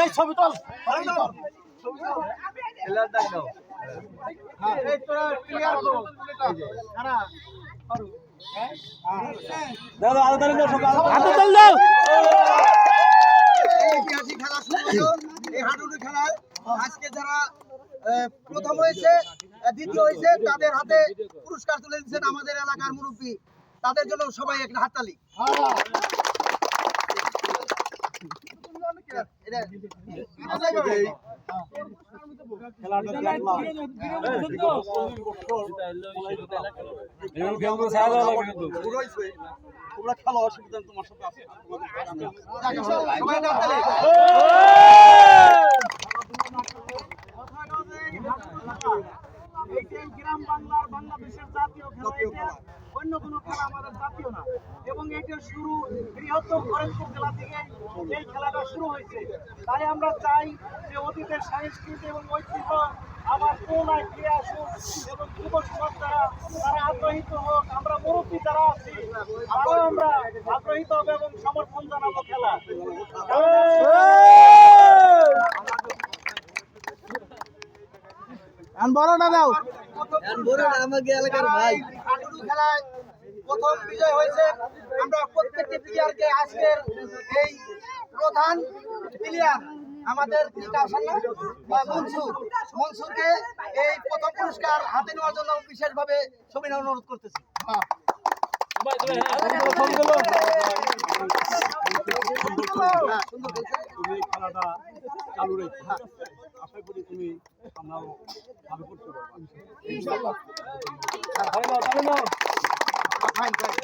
এই ছবি তোল। দাদা আলাদা দাও সবাই আলাদা তালি দাও। এই ঐতিহাসিক খেলা শুরু এই হাডুডু খেলায় আজকে যারা প্রথম হয়েছে দ্বিতীয় হয়েছে তাদের হাতে পুরস্কার তুলে দিচ্ছেন আমাদের এলাকার মুরব্বী। তাদের জন্য সবাই একটা হাততালি। তোমরা খেলো অসুবিধা তোমার সাথে আছে গ্রাম বাংলার বাংলাদেশের জাতীয় খেলা অন্য কোনো খেলা আমাদের জাতীয় না এটার শুরু বৃহত্তম ফরেনপুর জেলা থেকে এই খেলাটা শুরু হয়েছে। তাই আমরা চাই যে অতীতের সংস্কৃতি এবং ঐতিহ্য আবার পুনরায় ফিরে আসুক এবং যুব সমাজ যারা তারা আগ্রহীত হোক। আমরা মুরব্বী যারা আছি তারাও আমরা আগ্রহীত হবে এবং সমর্থন জানাব খেলা। বড়টা দাও। ভাই। হাডুডু খেলায় প্রথম বিজয় হয়েছে। আমরা প্রত্যেকটি প্লেয়ারকে আজকের এই প্রধান প্লেয়ার আমাদের মনসুর। মনসুরকে এই প্রথম পুরস্কার হাতে নেওয়ার জন্য বিশেষভাবে সবিনয় অনুরোধ করতেছি। হ্যাঁ, সুন্দর খেলছে। তুমি খেলাটা চালু রেখো। আশা করি তুমি আমরা ভালো করতে পারব। Fine, fine.